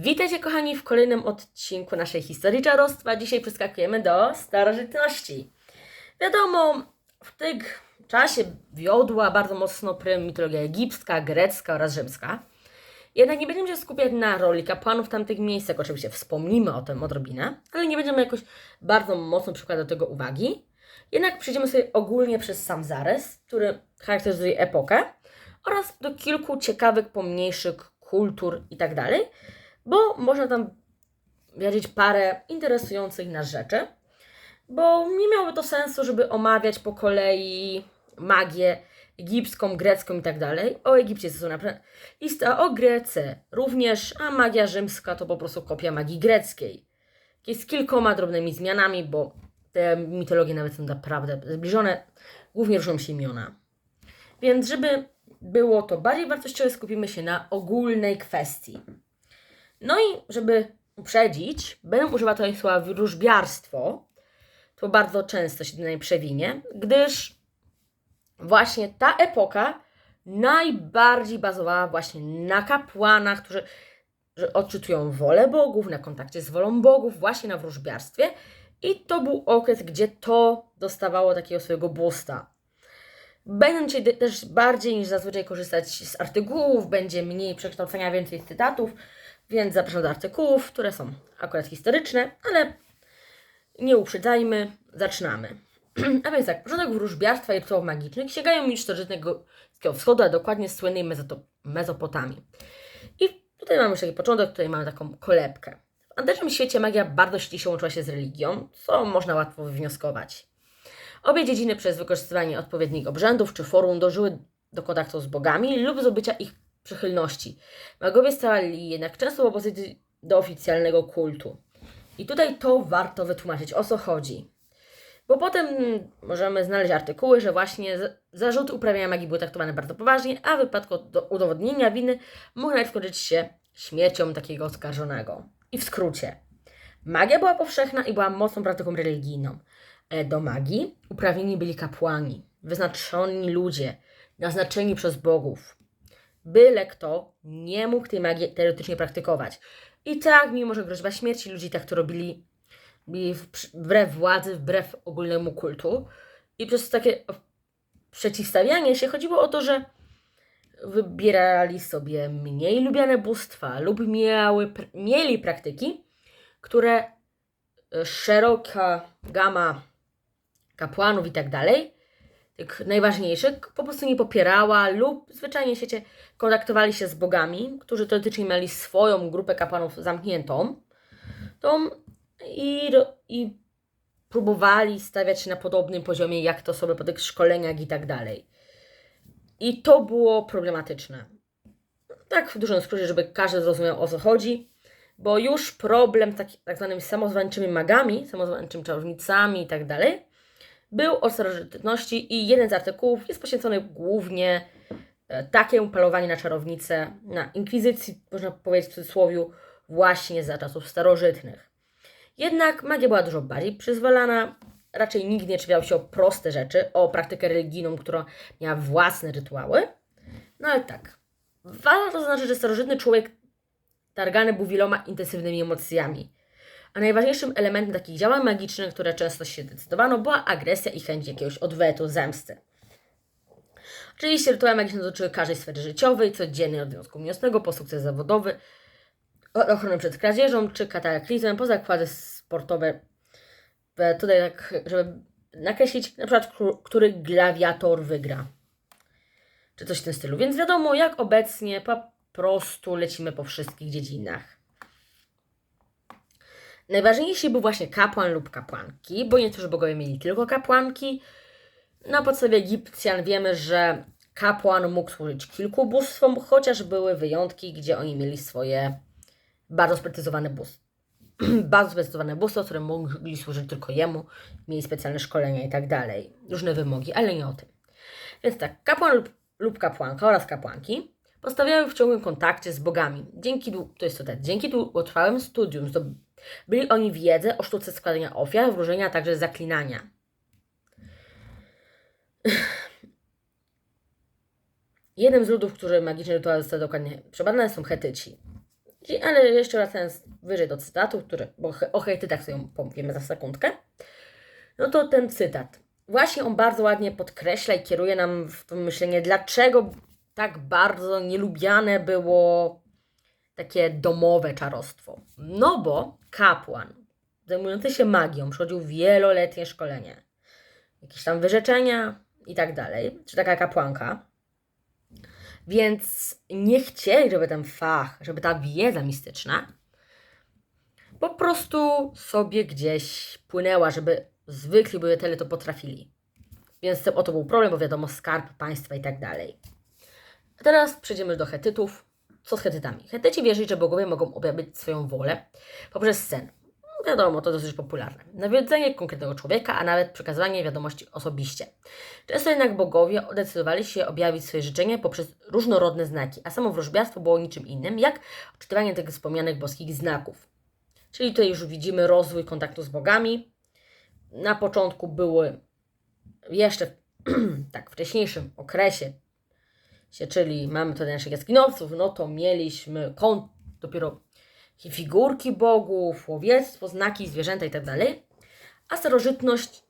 Witajcie kochani w kolejnym odcinku naszej historii czarostwa. Dzisiaj przeskakujemy do starożytności. Wiadomo, w tym czasie wiodła bardzo mocno prym mitologia egipska, grecka oraz rzymska. Jednak nie będziemy się skupiać na roli kapłanów w tamtych miejscach. Oczywiście wspomnimy o tym odrobinę, ale nie będziemy jakoś bardzo mocno przykładać do tego uwagi. Jednak przejdziemy sobie ogólnie przez sam zarys, który charakteryzuje epokę oraz do kilku ciekawych, pomniejszych kultur i tak dalej, bo można tam wiedzieć parę interesujących nas rzeczy, bo nie miałoby to sensu, żeby omawiać po kolei magię egipską, grecką i tak dalej. O Egipcie jest naprawdę lista, o Grece również, a magia rzymska to po prostu kopia magii greckiej. Jest z kilkoma drobnymi zmianami, bo te mitologie nawet są naprawdę zbliżone, głównie różnią się imiona. Więc żeby było to bardziej wartościowe, skupimy się na ogólnej kwestii. No i żeby uprzedzić, będę używać tutaj słowa wróżbiarstwo. To bardzo często się tutaj przewinie, gdyż właśnie ta epoka najbardziej bazowała właśnie na kapłanach, którzy że odczytują wolę bogów, na kontakcie z wolą bogów, właśnie na wróżbiarstwie. I to był okres, gdzie to dostawało takiego swojego boosta. Będę dzisiaj też bardziej niż zazwyczaj korzystać z artykułów, będzie mniej przekształcenia, więcej cytatów, więc zapraszam do artykułów, które są akurat historyczne, ale nie uprzedzajmy, zaczynamy. A więc tak, początek wróżbiarstwa i rytuałów magicznych sięgają już starożytnego wschodu, a dokładnie z słynnej Mezopotamii. I tutaj mamy już taki początek, tutaj mamy taką kolebkę. W antycznym świecie magia bardzo ściśle łączyła się z religią, co można łatwo wywnioskować. Obie dziedziny przez wykorzystywanie odpowiednich obrzędów czy forum dążyły do kontaktu z bogami lub zdobycia ich przychylności. Magowie stali jednak często w opozycji do oficjalnego kultu. I tutaj to warto wytłumaczyć, o co chodzi. Bo potem możemy znaleźć artykuły, że właśnie zarzuty uprawiania magii były traktowane bardzo poważnie, a w wypadku do udowodnienia winy można nawet skończyć się śmiercią takiego oskarżonego. I w skrócie. Magia była powszechna i była mocną praktyką religijną. E, Do magii uprawnieni byli kapłani, wyznaczeni ludzie, naznaczeni przez bogów. Byle kto nie mógł tej magii teoretycznie praktykować. I tak, mimo że groźba śmierci, ludzi tak to robili, byli wbrew władzy, wbrew ogólnemu kultu. I przez takie przeciwstawianie się chodziło o to, że wybierali sobie mniej lubiane bóstwa lub miały, mieli praktyki, które e, szeroka gama kapłanów i tak dalej, tych najważniejszych, po prostu nie popierała lub zwyczajnie świecie kontaktowali się z bogami, którzy teoretycznie mieli swoją grupę kapłanów zamkniętą tą i, i próbowali stawiać się na podobnym poziomie, jak to sobie po tych szkoleniach i tak dalej. I to było problematyczne. Tak w dużym skrócie, żeby każdy zrozumiał o co chodzi, bo już problem z tak, tak zwanymi samozwańczymi magami, samozwańczymi czarownicami i tak dalej, był o starożytności i jeden z artykułów jest poświęcony głównie e, takiemu palowaniu na czarownice, na inkwizycji, można powiedzieć w cudzysłowie, właśnie za czasów starożytnych. Jednak magia była dużo bardziej przyzwalana, raczej nikt nie czepiał się o proste rzeczy, o praktykę religijną, która miała własne rytuały. No ale tak, warto to znaczy, że starożytny człowiek targany był wieloma intensywnymi emocjami. A najważniejszym elementem takich działań magicznych, które często się decydowano, była agresja i chęć jakiegoś odwetu, zemsty. Oczywiście rytuały magiczne dotyczyły każdej sfery życiowej, codziennej od związku miłosnego po sukces zawodowy, od ochrony przed kradzieżą czy kataklizmem, po zakłady sportowe. E, Tutaj tak, żeby nakreślić na przykład, któ- który gladiator wygra. Czy coś w tym stylu. Więc wiadomo, jak obecnie po prostu lecimy po wszystkich dziedzinach. Najważniejszy był właśnie kapłan lub kapłanki, bo niektórzy bogowie mieli tylko kapłanki. Na podstawie Egipcjan wiemy, że kapłan mógł służyć kilku bóstwom, chociaż były wyjątki, gdzie oni mieli swoje bardzo sprecyzowane bóstwa. bardzo sprecyzowane bóstwa, które mogli służyć tylko jemu, mieli specjalne szkolenia i tak dalej. Różne wymogi, ale nie o tym. Więc tak, kapłan lub, lub kapłanka oraz kapłanki postawiały w ciągłym kontakcie z bogami. Dzięki, to jest to tak, dzięki długotrwałym studium zdobyli oni wiedzę o sztuce składania ofiar, wróżenia, a także zaklinania. Jednym z ludów, którzy magiczne rytuały zostały dokładnie przebadane są Hetyci. Ale jeszcze wracając wyżej do cytatu, który, bo o hejtytach sobie powiemy za sekundkę, no to ten cytat. Właśnie on bardzo ładnie podkreśla i kieruje nam w myślenie, dlaczego tak bardzo nielubiane było takie domowe czarostwo. No bo kapłan zajmujący się magią przechodził wieloletnie szkolenie, jakieś tam wyrzeczenia i tak dalej, czy taka kapłanka. Więc nie chcieli, żeby ten fach, żeby ta wiedza mistyczna po prostu sobie gdzieś płynęła, żeby zwykli obywatele to potrafili. Więc tym oto był problem, bo wiadomo, skarb państwa i tak dalej. A teraz przejdziemy do Hetytów. Co z Hetytami? Hetyci wierzyli, że bogowie mogą objawić swoją wolę poprzez sen. Wiadomo, to dosyć popularne. Nawiedzenie konkretnego człowieka, a nawet przekazywanie wiadomości osobiście. Często jednak bogowie decydowali się objawić swoje życzenie poprzez różnorodne znaki, a samo wróżbiarstwo było niczym innym, jak odczytywanie tych wspomnianych boskich znaków. Czyli tutaj już widzimy rozwój kontaktu z bogami. Na początku były jeszcze tak, w wcześniejszym okresie, się, czyli mamy tutaj naszych jaskinowców, no to mieliśmy kont, dopiero figurki bogów, łowiectwo, znaki, zwierzęta i tak. A starożytność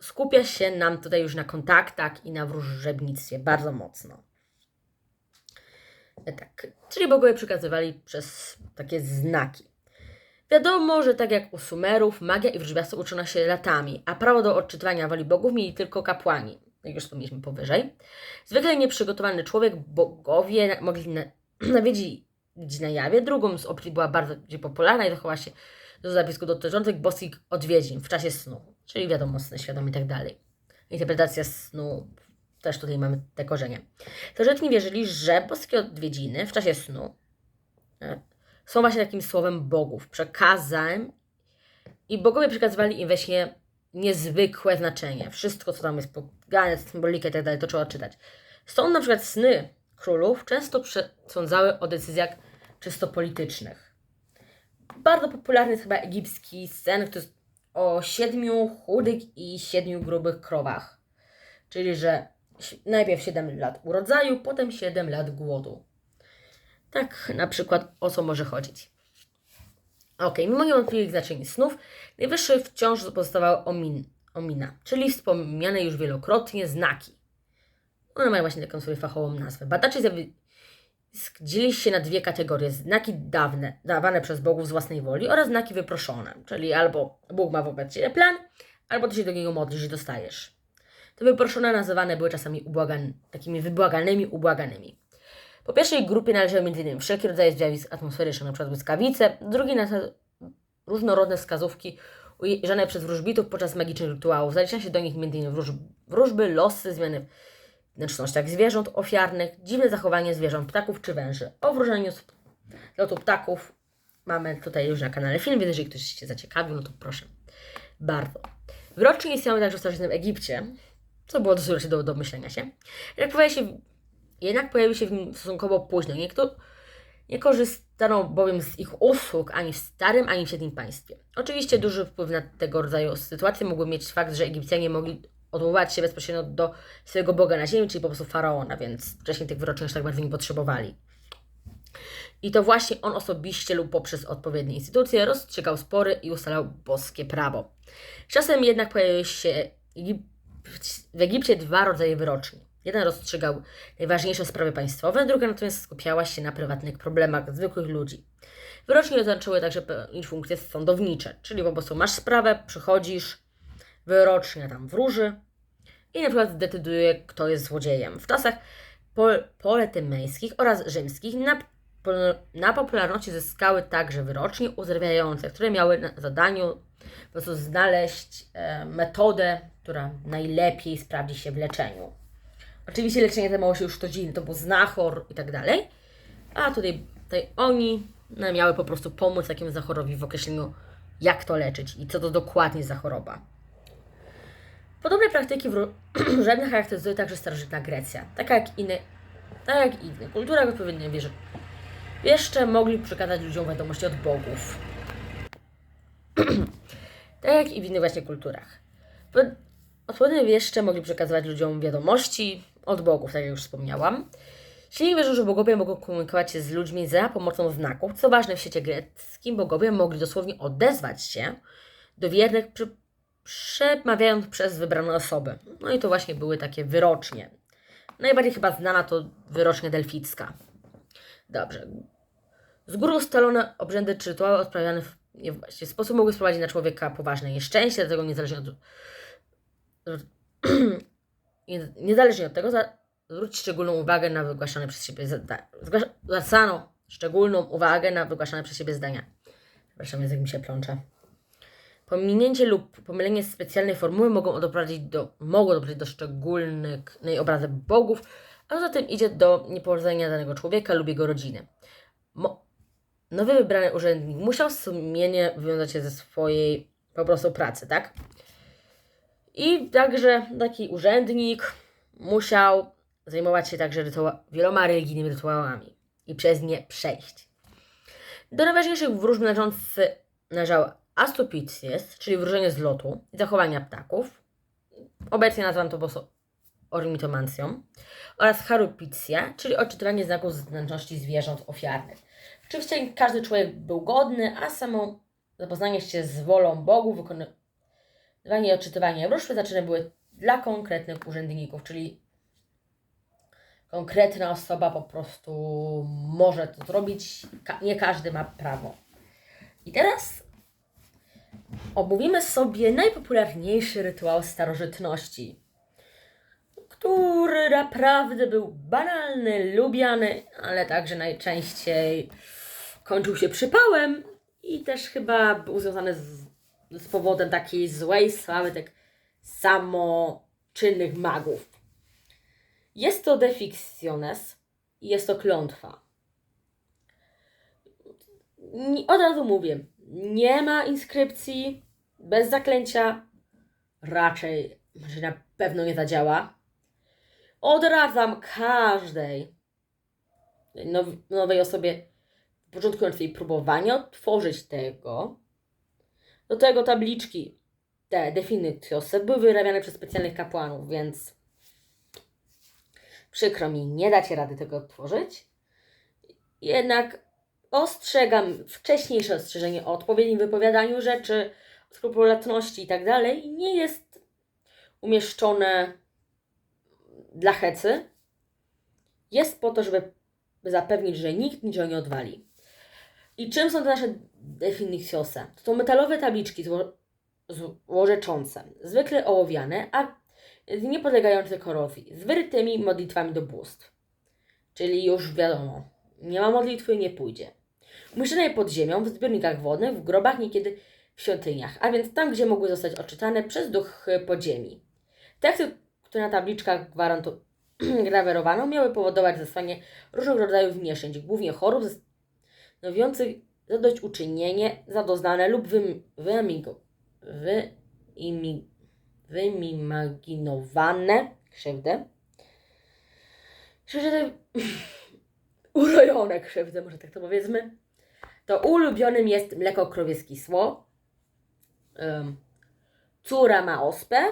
skupia się nam tutaj już na kontaktach i na wróżebnictwie bardzo mocno. E, Tak, czyli bogowie przekazywali przez takie znaki. Wiadomo, że tak jak u Sumerów, magia i wróżbiarstwo uczona się latami, a prawo do odczytywania woli bogów mieli tylko kapłani, jak już wspomnieliśmy powyżej. Zwykle nieprzygotowany człowiek, bogowie mogli na, nawiedzić na jawie. Drugą z opcji była bardzo popularna i dochowała się do zapisku dotyczących boskich odwiedzin w czasie snu, czyli wiadomo, sny świadomy i tak dalej. Interpretacja snu, też tutaj mamy te korzenie. Starożytni wierzyli, że boskie odwiedziny w czasie snu e, są właśnie takim słowem bogów, przekazem i bogowie przekazywali im we śnie niezwykłe znaczenie. Wszystko, co tam jest pogane, symbolikę i tak to trzeba czytać. Stąd na przykład sny królów często przesądzały o decyzjach czysto politycznych. Bardzo popularny jest chyba egipski sen, który jest o siedmiu chudych i siedmiu grubych krowach. Czyli, że najpierw 7 lat urodzaju, potem 7 lat głodu. Tak na przykład o co może chodzić. Ok, mimo niewątpliwych znaczeń snów, najwyższy wciąż pozostawały omin, omina, czyli wspomniane już wielokrotnie znaki. One mają właśnie taką sobie fachową nazwę. Badacze zjawisk dzieli się na dwie kategorie. Znaki dawne, dawane przez bogów z własnej woli oraz znaki wyproszone, czyli albo Bóg ma wobec Ciebie plan, albo Ty się do niego modlisz i dostajesz. Te wyproszone nazywane były czasami ubłagan, takimi wybłaganymi ubłaganymi. Po pierwszej grupie należały m.in. wszelkie rodzaje zjawisk atmosferycznych, np. błyskawice, drugi na różnorodne wskazówki ujrzane przez wróżbitów podczas magicznych rytuałów. Zalicza się do nich m.in. Wróż, wróżby, losy, zmiany wnętrznościach zwierząt ofiarnych, dziwne zachowanie zwierząt, ptaków czy węży. O wróżeniu z lotu ptaków mamy tutaj już na kanale film, więc jeżeli ktoś się zaciekawił, no to proszę bardzo. Wyrocznie istniały także w starożytnym Egipcie, co było dosyć do, do myślenia się. Jednak pojawił się, jednak pojawił się w nim stosunkowo późno. Nie, kto, nie korzystano bowiem z ich usług ani w starym, ani w średnim państwie. Oczywiście duży wpływ na tego rodzaju sytuacje mógłby mieć fakt, że Egipcjanie mogli odwoływać się bezpośrednio do swojego Boga na ziemi, czyli po prostu faraona, więc wcześniej tych wyroczeń aż tak bardzo nie potrzebowali. I to właśnie on osobiście lub poprzez odpowiednie instytucje rozstrzygał spory i ustalał boskie prawo. Czasem jednak pojawiły się w Egipcie dwa rodzaje wyroczni. Jeden rozstrzygał najważniejsze sprawy państwowe, druga natomiast skupiała się na prywatnych problemach zwykłych ludzi. Wyrocznie zaczęły także pełnić funkcje sądownicze, czyli po prostu masz sprawę, przychodzisz, wyrocznia tam wróży i na przykład decyduje, kto jest złodziejem. W czasach pol- poletymejskich oraz rzymskich na, na popularności zyskały także wyrocznie uzdrawiające, które miały na zadaniu po prostu znaleźć e, metodę, która najlepiej sprawdzi się w leczeniu. Oczywiście leczenie zajmowało się już inny, to był znachor i tak dalej, a tutaj, tutaj oni no, miały po prostu pomóc takiemu zachorowi w określeniu, jak to leczyć i co to dokładnie za choroba. Podobne praktyki wróżebne charakteryzuje także starożytna Grecja, taka jak inne, tak jak inne kultury odpowiednio wierzy. Jeszcze mogli przekazać ludziom wiadomości od bogów. tak jak i w innych właśnie kulturach. Odpowiednio jeszcze mogli przekazywać ludziom wiadomości od bogów, tak jak już wspomniałam. Silnik wierzył, że bogowie mogą komunikować się z ludźmi za pomocą znaków. Co ważne, w świecie greckim bogowie mogli dosłownie odezwać się do wiernych, przy, przemawiając przez wybrane osoby. No i to właśnie były takie wyrocznie. Najbardziej chyba znana to wyrocznia delficka. Dobrze. Z góry ustalone obrzędy czy rytuały odprawiane w sposób mogły sprowadzić na człowieka poważne nieszczęście, dlatego niezależnie od, nie- niezależnie od tego za, zwróć szczególną uwagę na wygłaszane przez siebie zdania. Zwracano szczególną uwagę na wygłaszane przez siebie zdania. Przepraszam, język mi się plącze. Pominięcie lub pomylenie specjalnej formuły mogą doprowadzić do, mogą doprowadzić do szczególnej obrazy bogów, a poza tym idzie do niepowodzenia danego człowieka lub jego rodziny. Mo- nowy wybrany urzędnik musiał sumiennie wywiązać się ze swojej po prostu pracy, tak? I także taki urzędnik musiał zajmować się także rytua- wieloma religijnymi rytuałami i przez nie przejść. Do najważniejszych wróżb należący należały Astupicius, czyli wróżenie z lotu i zachowania ptaków. Obecnie nazywam to po ornitomancją. Oraz Harupicja, czyli odczytywanie znaków z wnętrzności zwierząt ofiarnych. Oczywiście każdy człowiek był godny, a samo zapoznanie się z wolą Bogu, wykonywanie i odczytywanie wróżb przeznaczone były dla konkretnych urzędników, czyli konkretna osoba po prostu może to zrobić, nie każdy ma prawo. I teraz omówimy sobie najpopularniejszy rytuał starożytności, który naprawdę był banalny, lubiany, ale także najczęściej kończył się przypałem i też chyba był związany z, z powodem takiej złej sławy tak samoczynnych magów. Jest to defictiones i jest to klątwa. Od razu mówię, nie ma inskrypcji, bez zaklęcia, raczej, że na pewno nie zadziała. Odradzam każdej now, nowej osobie początkującej próbowanie odtworzyć tego. Do tego tabliczki, te definicjose, były wyrabiane przez specjalnych kapłanów, więc przykro mi, nie dacie rady tego odtworzyć. Jednak ostrzegam wcześniejsze ostrzeżenie o odpowiednim wypowiadaniu rzeczy, skrupulatności i tak dalej nie jest umieszczone dla hecy. Jest po to, żeby zapewnić, że nikt niczego nie odwali. I czym są te nasze definicjose? To są metalowe tabliczki zło- złorzeczące, zwykle ołowiane, a nie podlegające korozji, z wyrytymi modlitwami do bóstw. Czyli już wiadomo, nie ma modlitwy, nie pójdzie. Umieszczone pod ziemią, w zbiornikach wodnych, w grobach, niekiedy w świątyniach, a więc tam, gdzie mogły zostać odczytane przez duch podziemi. Teksty, które na tabliczkach gwarantu grawerowano, miały powodować zesłanie różnych rodzajów nieszczęść, głównie chorób stanowiących zadośćuczynienie za doznane lub wym, wyimi, wymimaginowane krzywdy. Krzywdy urojone krzywdy, może tak to powiedzmy. To ulubionym jest mleko krowie skisło. Um, córa ma ospę.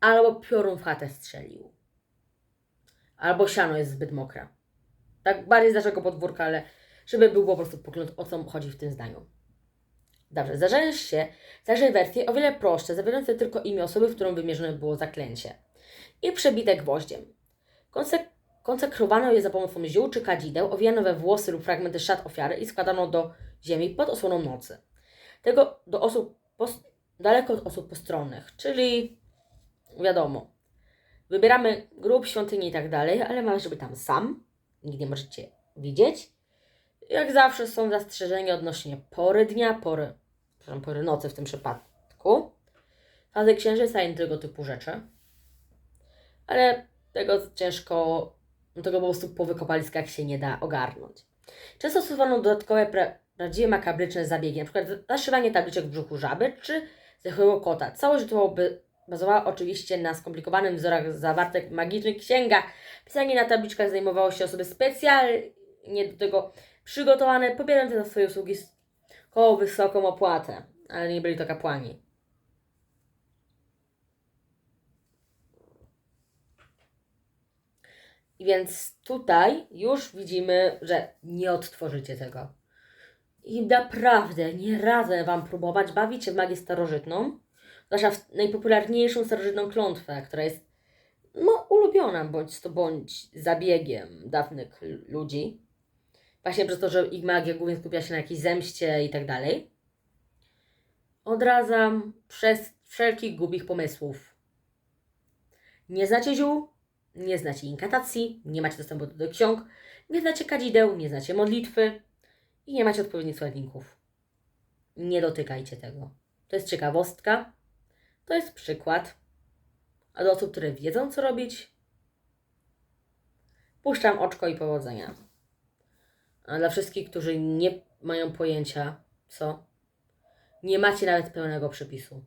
Albo piorun w chatę strzelił. Albo siano jest zbyt mokra. Tak bardziej z naszego podwórka, ale żeby był po prostu pogląd, o co chodzi w tym zdaniu. Dobrze, zdarzają się także wersje o wiele prostsze, zawierające tylko imię osoby, w którą wymierzone było zaklęcie. I przebite gwoździem. Konsek konsekrowano je za pomocą ziół czy kadzideł, owijano we włosy lub fragmenty szat ofiary i składano do ziemi pod osłoną nocy. Tego do osób daleko od osób postronnych, czyli wiadomo, wybieramy grób, świątynię i tak dalej, ale mamy, żeby tam sam, nikt nie możecie widzieć. Jak zawsze są zastrzeżenia odnośnie pory dnia, pory, pory nocy w tym przypadku, fazy księżyca i tego typu rzeczy. Ale tego ciężko, tego po prostu po wykopaliskach się nie da ogarnąć. Często stosowano dodatkowe pra, prawdziwie makabryczne zabiegi, przykład zaszywanie tabliczek w brzuchu żaby czy zdechłego kota. Całość rytuału bazowała oczywiście na skomplikowanych wzorach zawartych w magicznych księgach. Pisanie na tabliczkach zajmowało się osoby specjalnie do tego przygotowane, pobierające za swoje usługi koło wysoką opłatę, ale nie byli to kapłani. I więc tutaj już widzimy, że nie odtworzycie tego. I naprawdę nie radzę Wam próbować bawić się w magię starożytną, zwłaszcza w najpopularniejszą starożytną klątwę, która jest no, ulubiona bądź to bądź zabiegiem dawnych ludzi. Właśnie przez to, że ich magia głównie skupia się na jakiejś zemście i tak dalej. Odradzam przez wszelkich głupich pomysłów. Nie znacie ziół, nie znacie inkatacji, nie macie dostępu do ksiąg, nie znacie kadzideł, nie znacie modlitwy i nie macie odpowiednich składników. Nie dotykajcie tego. To jest ciekawostka, to jest przykład. A do osób, które wiedzą, co robić, puszczam oczko i powodzenia. A dla wszystkich, którzy nie mają pojęcia, co, nie macie nawet pełnego przepisu.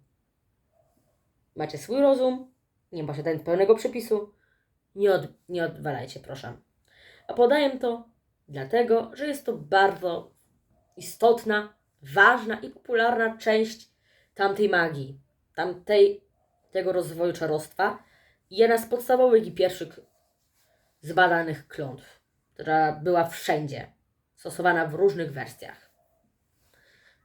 Macie swój rozum, nie macie nawet pełnego przepisu, nie, od, nie odwalajcie, proszę. A podaję to dlatego, że jest to bardzo istotna, ważna i popularna część tamtej magii, tamtej, tego rozwoju czarostwa jedna z podstawowych i pierwszych zbadanych klątw, która była wszędzie, stosowana w różnych wersjach.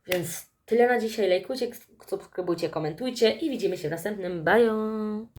Więc tyle na dzisiaj. Lajkujcie, subskrybujcie, komentujcie i widzimy się w następnym. Bye!